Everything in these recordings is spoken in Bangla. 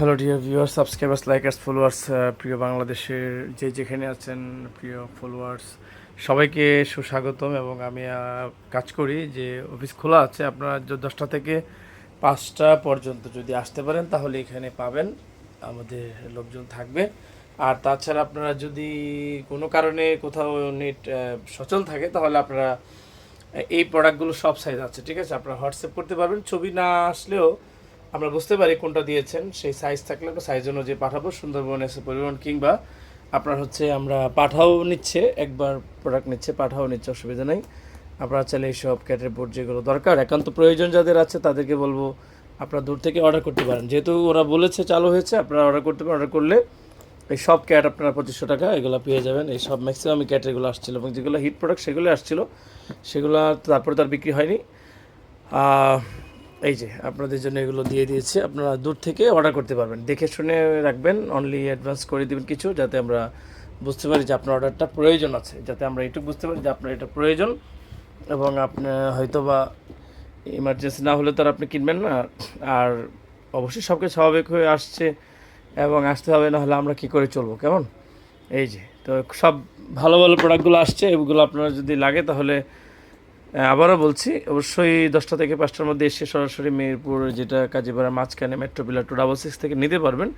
Hello dear viewer subscribers, likers, followers প্রিয় বাংলাদেশের যে যেখানে আছেন, প্রিয় ফলোয়ার্স, সবাইকে সুস্বাগতম এবং আমি কাজ করি যে অফিস খোলা আছে, আপনারা দশটা থেকে পাঁচটা পর্যন্ত যদি আসতে পারেন, তাহলে এখানে পাবেন, আমাদের লোকজন থাকবে। আর তাছাড়া আপনারা যদি কোনো কারণে কোথাও নেট সচল থাকে, তাহলে আপনারা এই প্রোডাক্টগুলো সব সাইজ আছে, ঠিক আছে? আপনারা হোয়াটসঅ্যাপ করতে পারবেন। ছবি না আসলেও আমরা বুঝতে পারি কোনটা দিয়েছেন, সেই সাইজ থাকলে আমরা সাইজ অনুযায়ী পাঠাবো সুন্দরবন এসে পরিবহন কিংবা আপনার হচ্ছে আমরা পাঠাও নিচ্ছে, একবার প্রোডাক্ট নিচ্ছে, পাঠাও নিচ্ছে, অসুবিধা নেই। আপনারা চাইলে এইসব ক্যাটের বোর্ড যেগুলো দরকার, একান্ত প্রয়োজন যাদের আছে তাদেরকে বলব, আপনারা দূর থেকে অর্ডার করতে পারেন। যেহেতু ওরা বলেছে চালু হয়েছে, আপনারা অর্ডার করতে পারেন অর্ডার করলে এই সব ক্যাট আপনারা পঁচিশশো টাকা এগুলো পেয়ে যাবেন। এই সব ম্যাক্সিমাম ক্যাট এগুলো আসছিল এবং যেগুলো হিট প্রোডাক্ট সেগুলো আসছিল, সেগুলো তারপরে তার বিক্রি হয়নি। এই যে, আপনাদের জন্য এগুলো দিয়ে দিয়েছি। আপনারা দূর থেকে অর্ডার করতে পারবেন। দেখে শুনে রাখবেন অনলি অ্যাডভান্স করে দেবেন কিছু, যাতে আমরা বুঝতে পারি যে আপনার অর্ডারটা প্রয়োজন আছে। যাতে আমরা এটুকু বুঝতে পারি যে আপনার এটা প্রয়োজন এবং আপনার হয়তো বা ইমার্জেন্সি না হলে তো আর আপনি কিনবেন না। আর অবশ্যই সব কিছু স্বাভাবিক হয়ে আসছে এবং আসতে হবে না হলে আমরা কি করে চলবো? কেমন? এই যে, তো সব ভালো ভালো প্রোডাক্টগুলো আসছে, এগুলো আপনারা যদি লাগে তাহলে আবারও বলছি, অবশ্যই দশটা থেকে পাঁচটার মধ্যে এসে সরাসরি মেহেরপুর যেটা কাজীপাড়া মাঝখানে metro pillar two double six থেকে নিতে পারবেন।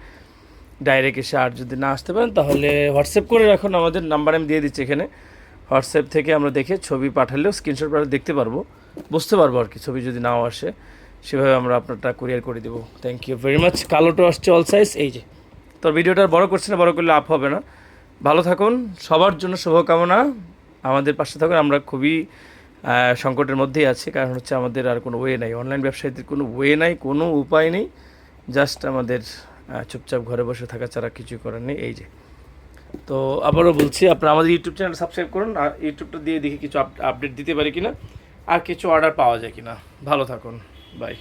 ডাইরেক্ট এসে আর যদি না আসতে পারেন, তাহলে হোয়াটসঅ্যাপ করে রাখুন, আমাদের নাম্বার আমি দিয়ে দিচ্ছি এখানে। হোয়াটসঅ্যাপ থেকে আমরা দেখে ছবি পাঠালেও স্ক্রিনশট পাঠালে দেখতে পারব, বুঝতে পারব আর কি, ছবি যদি নাও আসে, সেভাবে আমরা আপনারটা কুরিয়ার করে দেবো। থ্যাংক ইউ ভেরি মাচ কালোটো আসছে অল সাইজ এই যে। তোর ভিডিওটা বড় করছে না, বড় করলে আপ হবে না। ভালো থাকুন, সবার জন্য শুভকামনা। আমাদের পাশে থাকুন, আমরা খুবই সংকটের মধ্যেই আছে। কারণ হচ্ছে আমাদের আর কোনো ওয়ে নাই। অনলাইন ব্যবসায়ীদের কোনো ওয়ে নাই, কোনো উপায় নেই। জাস্ট আমাদের চুপচাপ ঘরে বসে থাকা ছাড়া কিছু করার নেই। এই যে। তো আবারও বলছি, আপনারা আমাদের ইউটিউব চ্যানেল সাবস্ক্রাইব করুন আর ইউটিউবটা দিয়ে দেখি কিছু আপডেট দিতে পারি কিনা। আর কিছু অর্ডার পাওয়া যায় কিনা। ভালো থাকুন। বাই